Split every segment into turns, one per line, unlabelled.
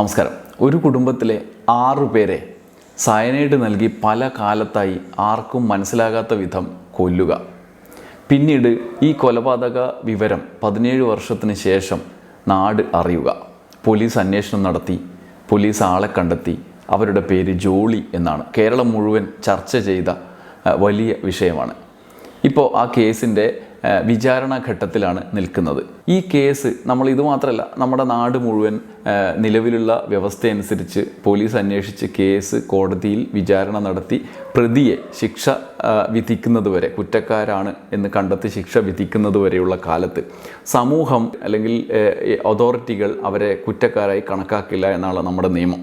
നമസ്കാരം. ഒരു കുടുംബത്തിലെ ആറു പേരെ സയനൈഡ് നൽകി പല കാലത്തായി ആർക്കും മനസ്സിലാകാത്ത വിധം കൊല്ലുക. പിന്നീട് ഈ കൊലപാതക വിവരം പതിനേഴ് വർഷത്തിന് ശേഷം നാട് അറിയുക. പോലീസ് അന്വേഷണം നടത്തി. പോലീസ് ആളെ കണ്ടെത്തി. അവരുടെ പേര് ജോളി എന്നാണ്. കേരളം മുഴുവൻ ചർച്ച ചെയ്ത വലിയ വിഷയമാണ്. ഇപ്പോൾ ആ കേസിന്റെ വിചാരണ ഘട്ടത്തിലാണ് നിൽക്കുന്നത്. ഈ കേസ് നമ്മൾ ഇത് മാത്രമല്ല നമ്മുടെ നാട് മുഴുവൻ നിലവിലുള്ള വ്യവസ്ഥയനുസരിച്ച് പോലീസ് അന്വേഷിച്ച് കേസ് കോടതിയിൽ വിചാരണ നടത്തി പ്രതിയെ ശിക്ഷ വിധിക്കുന്നതുവരെ കുറ്റക്കാരാണ് എന്ന് കണ്ടെത്തി ശിക്ഷ വിധിക്കുന്നതുവരെയുള്ള കാലത്ത് സമൂഹം അല്ലെങ്കിൽ അതോറിറ്റികൾ അവരെ കുറ്റക്കാരായി കണക്കാക്കില്ല എന്നാണ് നമ്മുടെ നിയമം.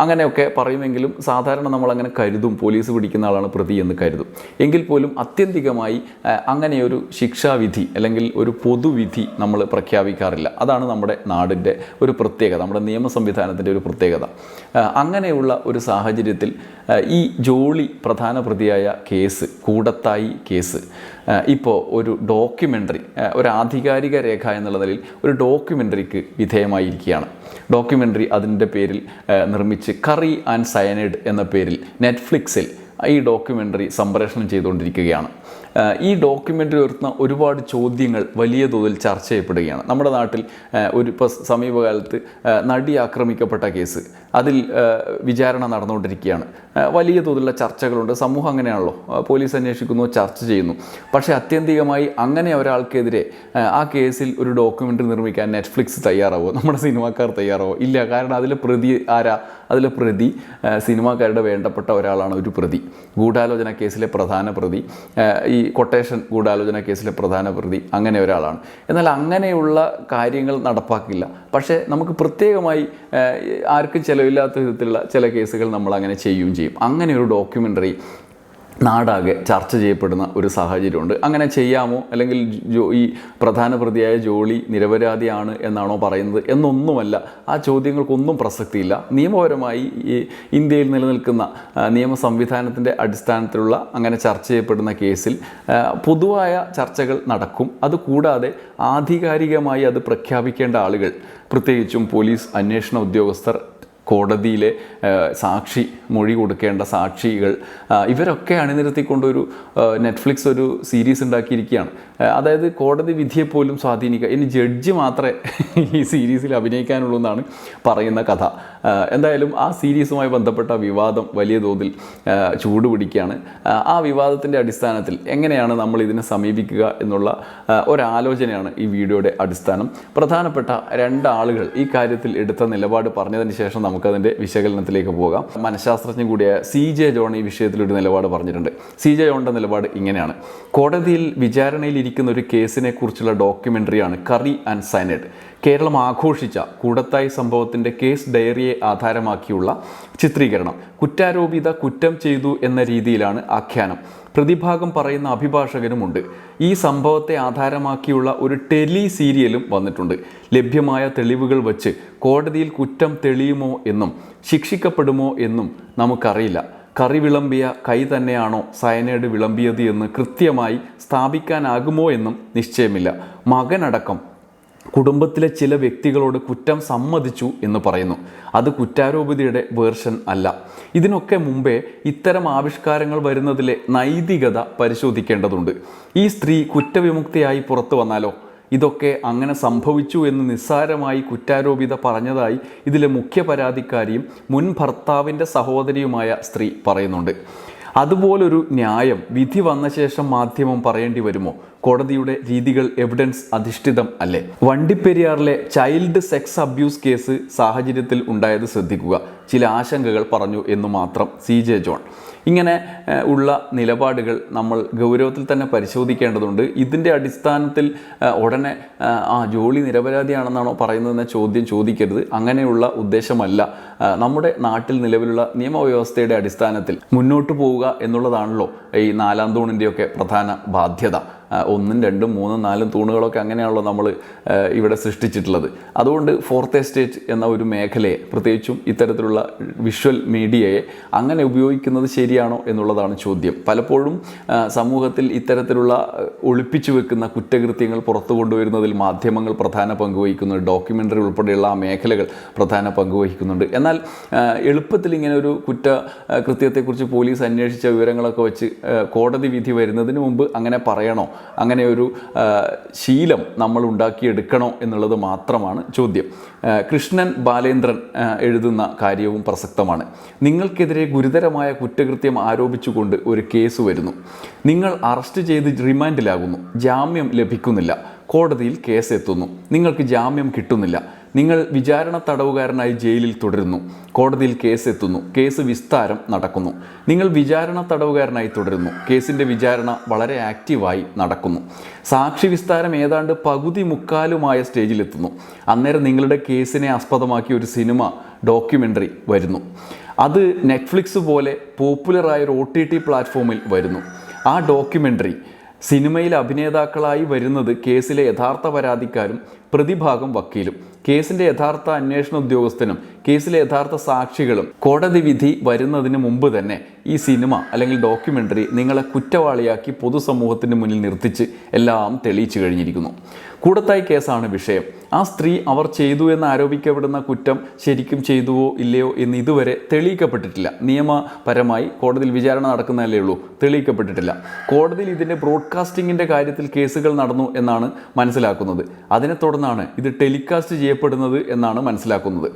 അങ്ങനെയൊക്കെ പറയുമെങ്കിലും സാധാരണ നമ്മൾ അങ്ങനെ കരുതും. പോലീസ് പിടിക്കുന്ന ആളാണ് പ്രതി എന്ന് കരുതും. എങ്കിൽ പോലും അത്യന്തികമായി അങ്ങനെയൊരു ശിക്ഷാവിധി അല്ലെങ്കിൽ ഒരു പൊതുവിധി നമ്മൾ പ്രഖ്യാപിക്കാറില്ല. അതാണ് നമ്മുടെ നാടിന്റെ ഒരു പ്രത്യേകത നമ്മുടെ നിയമ സംവിധാനത്തിന്റെ ഒരു പ്രത്യേകത. അങ്ങനെയുള്ള ഒരു സാഹചര്യത്തിൽ ഈ ജോളി പ്രധാന പ്രതിയായ കേസ് കൂടത്തായി കേസ് ഇപ്പോൾ ഒരു ഡോക്യുമെന്ററി ഒരു ആധികാരിക രേഖ എന്നുള്ള നിലയിൽ ഒരു ഡോക്യുമെന്ററിക്ക് വിധേയമായിരിക്കുകയാണ്. ഡോക്യുമെന്ററി അതിന്റെ പേരിൽ നിർമ്മിച്ച് കറി ആൻഡ് സയനൈഡ് എന്ന പേരിൽ നെറ്റ്ഫ്ലിക്സിൽ ഈ ഡോക്യുമെന്ററി സംപ്രേഷണം ചെയ്തുകൊണ്ടിരിക്കുകയാണ്. ഈ ഡോക്യുമെന്ററി ഉയർത്തുന്ന ഒരുപാട് ചോദ്യങ്ങൾ വലിയ തോതിൽ ചർച്ച ചെയ്യപ്പെടുകയാണ്. നമ്മുടെ നാട്ടിൽ ഒരു ഇപ്പോൾ സമീപകാലത്ത് നടി ആക്രമിക്കപ്പെട്ട കേസ്. അതിൽ വിചാരണ നടന്നുകൊണ്ടിരിക്കുകയാണ്. വലിയ തോതിലുള്ള ചർച്ചകളുണ്ട്. സമൂഹം അങ്ങനെയാണല്ലോ. പോലീസ് അന്വേഷിക്കുന്നു ചർച്ച ചെയ്യുന്നു. പക്ഷേ അത്യന്തികമായി അങ്ങനെ ഒരാൾക്കെതിരെ ആ, കേസിൽ ഒരു ഡോക്യുമെന്ററി നിർമ്മിക്കാൻ നെറ്റ്ഫ്ലിക്സ് തയ്യാറാവോ? നമ്മുടെ സിനിമാക്കാർ തയ്യാറാവോ? ഇല്ല. കാരണം അതിലെ പ്രതി ആരാ? അതിലെ പ്രതി സിനിമാക്കാരുടെ വേണ്ടപ്പെട്ട ഒരാളാണ് ഒരു പ്രതി. ഗൂഢാലോചന കേസിലെ പ്രധാന പ്രതി. ഈ കൊട്ടേഷൻ ഗൂഢാലോചന കേസിലെ പ്രധാന പ്രതി അങ്ങനെ ഒരാളാണ്. എന്നാൽ അങ്ങനെയുള്ള കാര്യങ്ങൾ നടപ്പാക്കില്ല. പക്ഷേ നമുക്ക് പ്രത്യേകമായി ആർക്കും ചിലവില്ലാത്ത വിധത്തിലുള്ള ചില കേസുകൾ നമ്മൾ അങ്ങനെ ചെയ്യുകയും ചെയ്യും. അങ്ങനെ ഒരു ഡോക്യുമെന്ററി നാടാകെ ചർച്ച ചെയ്യപ്പെടുന്ന ഒരു സാഹചര്യമുണ്ട്. അങ്ങനെ ചെയ്യാമോ? അല്ലെങ്കിൽ ജോ ഈ പ്രധാന പ്രതിയായ ജോളി നിരപരാധിയാണ് എന്നാണോ പറയുന്നത് എന്നൊന്നുമല്ല. ആ ചോദ്യങ്ങൾക്കൊന്നും പ്രസക്തിയില്ല. നിയമപരമായി ഈ ഇന്ത്യയിൽ നിലനിൽക്കുന്ന നിയമ സംവിധാനത്തിന്റെ അടിസ്ഥാനത്തിലുള്ള അങ്ങനെ ചർച്ച ചെയ്യപ്പെടുന്ന കേസിൽ പൊതുവായ ചർച്ചകൾ നടക്കും. അതുകൂടാതെ ആധികാരികമായി അത് പ്രഖ്യാപിക്കേണ്ട ആളുകൾ പ്രത്യേകിച്ചും പോലീസ് അന്വേഷണ ഉദ്യോഗസ്ഥർ കോടതിയിലെ സാക്ഷി മൊഴി കൊടുക്കേണ്ട സാക്ഷികൾ ഇവരൊക്കെ അണിനിരത്തിക്കൊണ്ടൊരു നെറ്റ്ഫ്ലിക്സ് ഒരു സീരീസ് ഉണ്ടാക്കിയിരിക്കുകയാണ്. അതായത് കോടതി വിധിയെ പോലും സ്വാധീനിക്കുക ഇനി ജഡ്ജി മാത്രമേ ഈ സീരീസിൽ അഭിനയിക്കാനുള്ളൂ എന്നാണ് പറയുന്ന കഥ. എന്തായാലും ആ സീരീസുമായി ബന്ധപ്പെട്ട വിവാദം വലിയ തോതിൽ ചൂടുപിടിക്കുകയാണ് ചൂട് പിടിക്കുകയാണ്. ആ, വിവാദത്തിന്റെ അടിസ്ഥാനത്തിൽ എങ്ങനെയാണ് നമ്മൾ ഇതിനെ സമീപിക്കുക എന്നുള്ള ഒരാലോചനയാണ് ഈ വീഡിയോയുടെ അടിസ്ഥാനം. പ്രധാനപ്പെട്ട രണ്ടാളുകൾ ഈ കാര്യത്തിൽ എടുത്ത നിലപാട് പറഞ്ഞതിന് ശേഷം നമുക്കതിന്റെ വിശകലനത്തിലേക്ക് പോകാം. മനഃശാസ്ത്രജ്ഞൻ കൂടിയായ സി ജെ ജോൺ ഈ വിഷയത്തിൽ ഒരു നിലപാട് പറഞ്ഞിട്ടുണ്ട്. സി ജെ ജോണിന്റെ നിലപാട് ഇങ്ങനെയാണ്. കോടതിയിൽ വിചാരണയിലിരിക്കുന്ന ഒരു കേസിനെ കുറിച്ചുള്ള ഡോക്യുമെന്ററിയാണ് കറി ആൻഡ് സൈനൈഡ്. കേരളം ആഘോഷിച്ച കൂടത്തായി സംഭവത്തിന്റെ കേസ് ഡയറിയെ ആധാരമാക്കിയുള്ള ചിത്രീകരണം. കുറ്റാരോപിത കുറ്റം ചെയ്തു എന്ന രീതിയിലാണ് ആഖ്യാനം. പ്രതിഭാഗം പറയുന്ന അഭിഭാഷകനുമുണ്ട്. ഈ സംഭവത്തെ ആധാരമാക്കിയുള്ള ഒരു ടെലി സീരിയലും വന്നിട്ടുണ്ട്. ലഭ്യമായ തെളിവുകൾ വച്ച് കോടതിയിൽ കുറ്റം തെളിയുമോ എന്നും ശിക്ഷിക്കപ്പെടുമോ എന്നും നമുക്കറിയില്ല. കറി വിളമ്പിയ കൈ തന്നെയാണോ സയനൈഡ് വിളമ്പിയത് എന്ന് കൃത്യമായി സ്ഥാപിക്കാനാകുമോ എന്നും നിശ്ചയമില്ല. മകനടക്കം കുടുംബത്തിലെ ചില വ്യക്തികളോട് കുറ്റം സമ്മതിച്ചു എന്ന് പറയുന്നു. അത് കുറ്റാരോപിതയുടെ വേർഷൻ അല്ല. ഇതിനൊക്കെ മുമ്പേ ഇത്തരം ആവിഷ്കാരങ്ങൾ വരുന്നതിലെ നൈതികത പരിശോധിക്കേണ്ടതുണ്ട്. ഈ സ്ത്രീ കുറ്റവിമുക്തിയായി പുറത്തു വന്നാലോ? ഇതൊക്കെ അങ്ങനെ സംഭവിച്ചു എന്ന് നിസ്സാരമായി കുറ്റാരോപിത പറഞ്ഞതായി ഇതിലെ മുഖ്യ പരാതിക്കാരിയും മുൻ ഭർത്താവിന്റെ സഹോദരിയുമായ സ്ത്രീ പറയുന്നുണ്ട്. അതുപോലൊരു ന്യായം വിധി വന്ന ശേഷം മാധ്യമം പറയേണ്ടി വരുമോ? കോടതിയുടെ രീതികൾ എവിഡൻസ് അധിഷ്ഠിതം അല്ലേ? വണ്ടിപ്പെരിയാറിലെ ചൈൽഡ് സെക്സ് അബ്യൂസ് കേസ് സാഹചര്യത്തിൽ ഉണ്ടായത് ശ്രദ്ധിക്കുക. ചില ആശങ്കകൾ പറഞ്ഞു എന്ന് മാത്രം സി ജെ ജോൺ. ഇങ്ങനെ ഉള്ള നിലപാടുകൾ നമ്മൾ ഗൗരവത്തിൽ തന്നെ പരിശോധിക്കേണ്ടതുണ്ട്. ഇതിന്റെ അടിസ്ഥാനത്തിൽ ഉടനെ ആ ജോളി നിരപരാധിയാണെന്നാണോ പറയുന്നതെന്ന ചോദ്യം ചോദിക്കരുത്. അങ്ങനെയുള്ള ഉദ്ദേശമല്ല. നമ്മുടെ നാട്ടിൽ നിലവിലുള്ള നിയമവ്യവസ്ഥയുടെ അടിസ്ഥാനത്തിൽ മുന്നോട്ട് പോവുക എന്നുള്ളതാണല്ലോ ഈ നാലാം തൂണിന്റെയൊക്കെ പ്രധാന ബാധ്യത. ഒന്നും രണ്ടും മൂന്നും നാലും തൂണുകളൊക്കെ അങ്ങനെയാണല്ലോ നമ്മൾ ഇവിടെ സൃഷ്ടിച്ചിട്ടുള്ളത്. അതുകൊണ്ട് ഫോർത്ത് എസ്റ്റേറ്റ് എന്ന ഒരു മേഖലയെ പ്രത്യേകിച്ചും ഇത്തരത്തിലുള്ള വിഷ്വൽ മീഡിയയെ അങ്ങനെ ഉപയോഗിക്കുന്നത് ശരിയാണോ എന്നുള്ളതാണ് ചോദ്യം. പലപ്പോഴും സമൂഹത്തിൽ ഇത്തരത്തിലുള്ള ഒളിപ്പിച്ചു വെക്കുന്ന കുറ്റകൃത്യങ്ങൾ പുറത്തു കൊണ്ടുവരുന്നതിൽ മാധ്യമങ്ങൾ പ്രധാന പങ്ക് വഹിക്കുന്നുണ്ട്. ഡോക്യുമെന്ററി ഉൾപ്പെടെയുള്ള ആ മേഖലകൾ പ്രധാന പങ്ക് വഹിക്കുന്നുണ്ട്. എന്നാൽ എളുപ്പത്തിൽ ഇങ്ങനെ ഒരു കുറ്റ കൃത്യത്തെക്കുറിച്ച് പോലീസ് അന്വേഷിച്ച വിവരങ്ങളൊക്കെ വെച്ച് കോടതി വിധി വരുന്നതിന് മുമ്പ് അങ്ങനെ പറയണോ? അങ്ങനെ ഒരു ശീലം നമ്മൾ ഉണ്ടാക്കിയെടുക്കണോ എന്നുള്ളത് മാത്രമാണ് ചോദ്യം. കൃഷ്ണൻ ബാലേന്ദ്രൻ എഴുതുന്ന കാര്യവും പ്രസക്തമാണ്. നിങ്ങൾക്കെതിരെ ഗുരുതരമായ കുറ്റകൃത്യം ആരോപിച്ചുകൊണ്ട് ഒരു കേസ് വരുന്നു. നിങ്ങൾ അറസ്റ്റ് ചെയ്ത് റിമാൻഡിലാകുന്നു. ജാമ്യം ലഭിക്കുന്നില്ല. കോടതിയിൽ കേസ് എത്തുന്നു. നിങ്ങൾക്ക് ജാമ്യം കിട്ടുന്നില്ല. നിങ്ങൾ വിചാരണ തടവുകാരനായി ജയിലിൽ തുടരുന്നു. കോടതിയിൽ കേസ് എത്തുന്നു. കേസ് വിസ്താരം നടക്കുന്നു. നിങ്ങൾ വിചാരണ തടവുകാരനായി തുടരുന്നു. കേസിന്റെ വിചാരണ വളരെ ആക്റ്റീവായി നടക്കുന്നു. സാക്ഷി വിസ്താരം ഏതാണ്ട് പകുതി മുക്കാലുമായ സ്റ്റേജിലെത്തുന്നു അന്നേരം നിങ്ങളുടെ കേസിനെ ആസ്പദമാക്കിയ ഒരു സിനിമ ഡോക്യുമെന്ററി വരുന്നു. അത് നെറ്റ്ഫ്ലിക്സ് പോലെ പോപ്പുലറായ ഒരു ഒ ടി ടി പ്ലാറ്റ്ഫോമിൽ വരുന്നു. ആ ഡോക്യുമെന്ററി സിനിമയിൽ അഭിനേതാക്കളായി വരുന്നത് കേസിലെ യഥാർത്ഥ പരാതിക്കാരും പ്രതിഭാഗം വക്കീലും കേസിന്റെ യഥാർത്ഥ അന്വേഷണ ഉദ്യോഗസ്ഥനും കേസിലെ യഥാർത്ഥ സാക്ഷികളും കോടതി വിധി വരുന്നതിന് മുമ്പ് തന്നെ ഈ സിനിമ അല്ലെങ്കിൽ ഡോക്യുമെന്ററി നിങ്ങളെ കുറ്റവാളിയാക്കി പൊതുസമൂഹത്തിന് മുന്നിൽ നിർത്തിച്ച് എല്ലാം തെളിയിച്ചു കഴിഞ്ഞിരിക്കുന്നു. കൂടത്തായി കേസാണ് വിഷയം. ആ സ്ത്രീ അവർ ചെയ്തു എന്ന് ആരോപിക്കപ്പെടുന്ന കുറ്റം ശരിക്കും ചെയ്തുവോ ഇല്ലയോ എന്ന് ഇതുവരെ തെളിയിക്കപ്പെട്ടിട്ടില്ല. നിയമപരമായി കോടതിയിൽ വിചാരണ നടക്കുന്നതല്ലേ ഉള്ളൂ. തെളിയിക്കപ്പെട്ടിട്ടില്ല. കോടതിയിൽ ഇതിന്റെ ബ്രോഡ്കാസ്റ്റിങ്ങിന്റെ കാര്യത്തിൽ കേസുകൾ നടന്നു എന്നാണ് മനസ്സിലാക്കുന്നത്. അതിനെ തുടർന്നാണ് ഇത് ടെലികാസ്റ്റ് ചെയ്യപ്പെടുന്നത് എന്നാണ് മനസ്സിലാക്കുന്നത്.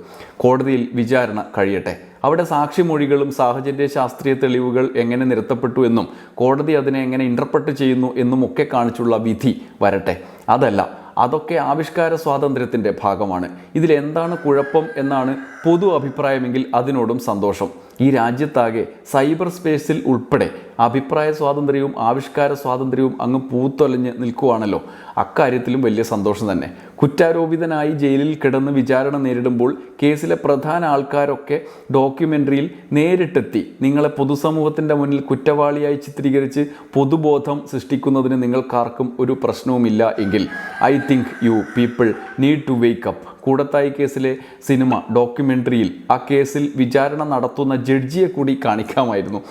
കോടതിയിൽ വിചാരണ കഴിയട്ടെ. അവിടെ സാക്ഷിമൊഴികളും സാഹചര്യ ശാസ്ത്രീയ തെളിവുകൾ എങ്ങനെ നിരത്തപ്പെട്ടു എന്നും കോടതി അതിനെ എങ്ങനെ ഇന്റർപ്രട്ട് ചെയ്യുന്നു എന്നും ഒക്കെ കാണിച്ചുള്ള വിധി വരട്ടെ. അതല്ല അതൊക്കെ ആവിഷ്കാര സ്വാതന്ത്ര്യത്തിന്റെ ഭാഗമാണ്. ഇതിലെന്താണ് കുഴപ്പം എന്നാണ് പൊതു അഭിപ്രായമെങ്കിൽ അതിനോടും സന്തോഷം. ഈ രാജ്യത്താകെ സൈബർ സ്പേസിൽ ഉൾപ്പെടെ അഭിപ്രായ സ്വാതന്ത്ര്യവും ആവിഷ്കാര സ്വാതന്ത്ര്യവും അങ്ങ് പൂത്തൊലഞ്ഞ് നിൽക്കുവാണല്ലോ. അക്കാര്യത്തിലും വലിയ സന്തോഷം തന്നെ. കുറ്റാരോപിതനായി ജയിലിൽ കിടന്ന് വിചാരണ നേരിടുമ്പോൾ കേസിലെ പ്രധാന ആൾക്കാരൊക്കെ ഡോക്യുമെന്ററിയിൽ നേരിട്ടെത്തി നിങ്ങളെ പൊതുസമൂഹത്തിന്റെ മുന്നിൽ കുറ്റവാളിയായി ചിത്രീകരിച്ച് പൊതുബോധം സൃഷ്ടിക്കുന്നതിന് നിങ്ങൾക്കാർക്കും ഒരു പ്രശ്നവുമില്ല എങ്കിൽ I think you people need to wake up. Koodathai കേസിലെ സിനിമ ഡോക്യുമെന്ററിയിൽ ആ കേസിൽ വിചാരണ നടത്തുന്ന ജഡ്ജിയെ കൂടി കാണിക്കാമായിരുന്നു.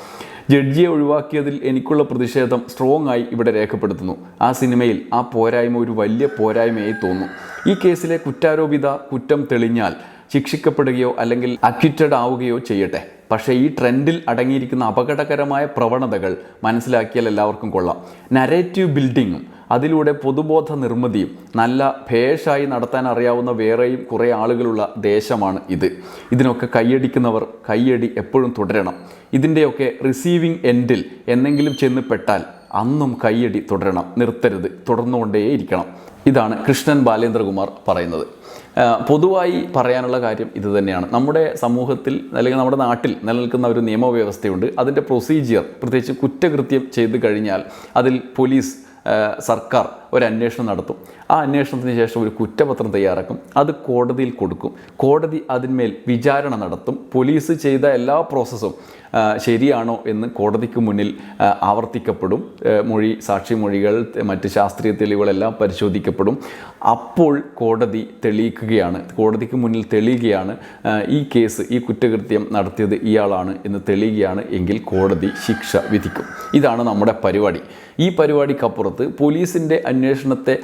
ജഡ്ജിയെ ഒഴിവാക്കിയതിൽ എനിക്കുള്ള പ്രതിഷേധം സ്ട്രോങ് ആയി ഇവിടെ രേഖപ്പെടുത്തുന്നു. ആ സിനിമയിൽ ആ പോരായ്മ ഒരു വലിയ പോരായ്മയായി തോന്നുന്നു ഈ കേസിലെ കുറ്റാരോപിത കുറ്റം തെളിഞ്ഞാൽ ശിക്ഷിക്കപ്പെടുകയോ അല്ലെങ്കിൽ അക്വിറ്റഡ് ആവുകയോ ചെയ്യട്ടെ. പക്ഷേ ഈ ട്രെൻഡിൽ അടങ്ങിയിരിക്കുന്ന അപകടകരമായ പ്രവണതകൾ മനസ്സിലാക്കിയാൽ എല്ലാവർക്കും കൊള്ളാം. നരേറ്റീവ് ബിൽഡിങ്ങും അതിലൂടെ പൊതുബോധ നിർമ്മിതിയും നല്ല ഭേഷായി നടത്താൻ അറിയാവുന്ന വേറെയും കുറേ ആളുകളുള്ള ദേശമാണ് ഇത്. ഇതിനൊക്കെ കൈയടിക്കുന്നവർ കൈയടി എപ്പോഴും തുടരണം. ഇതിന്റെയൊക്കെ റിസീവിംഗ് എൻഡിൽ എന്നെങ്കിലും ചെന്ന് പെട്ടാൽ അന്നും കൈയടി തുടരണം. നിർത്തരുത്. തുടർന്നുകൊണ്ടേയിരിക്കണം. ഇതാണ് കൃഷ്ണൻ ബാലേന്ദ്രകുമാർ പറയുന്നത്. പൊതുവായി പറയാനുള്ള കാര്യം ഇത് തന്നെയാണ്. നമ്മുടെ സമൂഹത്തിൽ അല്ലെങ്കിൽ നമ്മുടെ നാട്ടിൽ നിലനിൽക്കുന്ന ഒരു നിയമവ്യവസ്ഥയുണ്ട്. അതിന്റെ പ്രൊസീജിയർ പ്രത്യേകിച്ച് കുറ്റകൃത്യം ചെയ്തു കഴിഞ്ഞാൽ അതിൽ പോലീസ് സർക്കാർ ഒരു അന്വേഷണം നടത്തും. ആ അന്വേഷണത്തിന് ശേഷം ഒരു കുറ്റപത്രം തയ്യാറാക്കും. അത് കോടതിയിൽ കൊടുക്കും. കോടതി അതിന്മേൽ വിചാരണ നടത്തും. പോലീസ് ചെയ്ത എല്ലാ പ്രോസസ്സും ശരിയാണോ എന്ന് കോടതിക്ക് മുന്നിൽ ആവർത്തിക്കപ്പെടും. മൊഴി സാക്ഷി മൊഴികൾ മറ്റ് ശാസ്ത്രീയ തെളിവുകളെല്ലാം പരിശോധിക്കപ്പെടും. അപ്പോൾ കോടതി തെളിയിക്കുകയാണ്. കോടതിക്ക് മുന്നിൽ തെളിയുകയാണ് ഈ കേസ് ഈ കുറ്റകൃത്യം നടത്തിയത് ഇയാളാണ് എന്ന് തെളിയുകയാണ് എങ്കിൽ കോടതി ശിക്ഷ വിധിക്കും. ഇതാണ് നമ്മുടെ പരിപാടി. ഈ പരിപാടിക്കപ്പുറത്ത് പോലീസിന്റെ അന്വേഷണത്തെ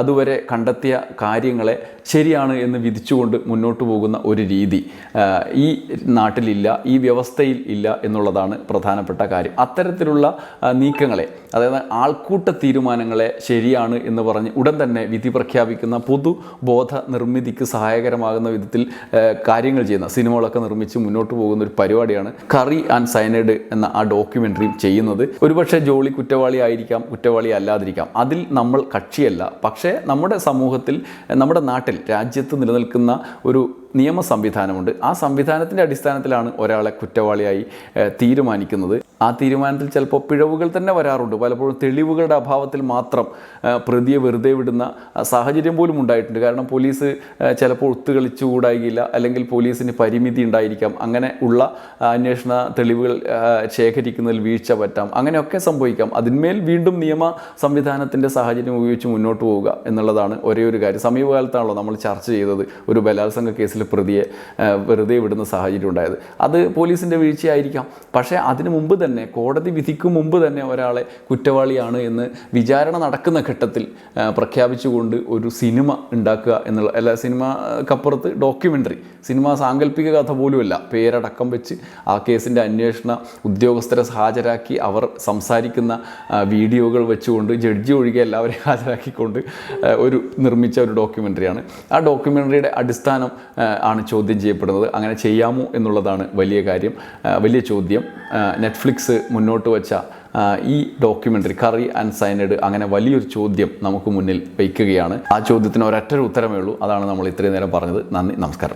അതുവരെ കണ്ടെത്തിയ കാര്യങ്ങളെ ശരിയാണ് എന്ന് വിധിച്ചുകൊണ്ട് മുന്നോട്ട് പോകുന്ന ഒരു രീതി ഈ നാട്ടിലില്ല ഈ വ്യവസ്ഥയിൽ ഇല്ല എന്നുള്ളതാണ് പ്രധാനപ്പെട്ട കാര്യം. അത്തരത്തിലുള്ള നീക്കങ്ങളെ അതായത് ആൾക്കൂട്ട തീരുമാനങ്ങളെ ശരിയാണ് എന്ന് പറഞ്ഞ് ഉടൻ തന്നെ വിധി പ്രഖ്യാപിക്കുന്ന പൊതുബോധ നിർമ്മിതിക്ക് സഹായകരമാകുന്ന വിധത്തിൽ കാര്യങ്ങൾ ചെയ്യുന്ന സിനിമകളൊക്കെ നിർമ്മിച്ച് മുന്നോട്ട് പോകുന്ന ഒരു പരിപാടിയാണ് കറി ആൻഡ് സൈനൈഡ് എന്ന ആ ഡോക്യുമെന്ററിയും ചെയ്യുന്നത്. ഒരുപക്ഷെ ജോളി കുറ്റവാളി ആയിരിക്കാം കുറ്റവാളി അല്ലാതിരിക്കാം. അതിൽ നമ്മൾ കക്ഷിയല്ല. പക്ഷേ നമ്മുടെ സമൂഹത്തിൽ നമ്മുടെ നാട്ടിൽ രാജ്യത്ത് നിലനിൽക്കുന്ന ഒരു നിയമ സംവിധാനമുണ്ട് ആ സംവിധാനത്തിന്റെ അടിസ്ഥാനത്തിലാണ് ഒരാളെ കുറ്റവാളിയായി തീരുമാനിക്കുന്നത്. ആ തീരുമാനത്തിൽ ചിലപ്പോൾ പിഴവുകൾ തന്നെ വരാറുണ്ട്. പലപ്പോഴും തെളിവുകളുടെ അഭാവത്തിൽ മാത്രം പ്രതിയെ വെറുതെ വിടുന്ന സാഹചര്യം പോലും ഉണ്ടായിട്ടുണ്ട്. കാരണം പോലീസ് ചിലപ്പോൾ ഒത്തുകളിച്ചുകൂടായില്ല അല്ലെങ്കിൽ പോലീസിന് പരിമിതി ഉണ്ടായിരിക്കാം. അങ്ങനെ ഉള്ള അന്വേഷണ തെളിവുകൾ ശേഖരിക്കുന്നതിൽ വീഴ്ച പറ്റാം. അങ്ങനെയൊക്കെ സംഭവിക്കാം. അതിന്മേൽ വീണ്ടും നിയമ സംവിധാനത്തിന്റെ സാഹചര്യം ഉപയോഗിച്ച് മുന്നോട്ട് പോവുക എന്നുള്ളതാണ് ഒരേ ഒരു കാര്യം. സമീപകാലത്താണല്ലോ നമ്മൾ ചർച്ച ചെയ്തത് ഒരു ബലാത്സംഗ കേസിൽ പ്രതിയെ വെറുതെ വിടുന്ന സാഹചര്യം ഉണ്ടായത്. അത് പോലീസിന്റെ വീഴ്ചയായിരിക്കാം. പക്ഷേ അതിനു മുമ്പ് തന്നെ കോടതി വിധിക്കും മുമ്പ് തന്നെ ഒരാളെ കുറ്റവാളിയാണ് എന്ന് വിചാരണ നടക്കുന്ന ഘട്ടത്തിൽ പ്രഖ്യാപിച്ചുകൊണ്ട് ഒരു സിനിമ ഉണ്ടാക്കുക എന്നുള്ള അല്ല സിനിമക്കപ്പുറത്ത് ഡോക്യുമെന്ററി സിനിമ സാങ്കല്പിക കഥ പോലുമല്ല പേരടക്കം വെച്ച് ആ കേസിന്റെ അന്വേഷണ ഉദ്യോഗസ്ഥരെ ഹാജരാക്കി അവർ സംസാരിക്കുന്ന വീഡിയോകൾ വെച്ചുകൊണ്ട് ജഡ്ജി ഒഴികെ എല്ലാവരെയും ഹാജരാക്കിക്കൊണ്ട് ഒരു നിർമ്മിച്ച ഒരു ഡോക്യുമെന്ററിയാണ് ആ ഡോക്യുമെന്ററിയുടെ അടിസ്ഥാനം ആണ് ചോദ്യം ചെയ്യപ്പെടുന്നത്. അങ്ങനെ ചെയ്യാമോ എന്നുള്ളതാണ് വലിയ കാര്യം വലിയ ചോദ്യം. ആ, നെറ്റ്ഫ്ലിക്സ് മുന്നോട്ട് വച്ച ഈ ഡോക്യുമെന്ററി കറി ആൻഡ് സൈനഡ് അങ്ങനെ വലിയൊരു ചോദ്യം നമുക്ക് മുന്നിൽ വയ്ക്കുകയാണ് ആ ചോദ്യത്തിന് ഒരൊറ്റൊരു ഉത്തരമേ ഉള്ളൂ. അതാണ് നമ്മൾ ഇത്രയും നേരം പറഞ്ഞത്. നന്ദി നമസ്കാരം.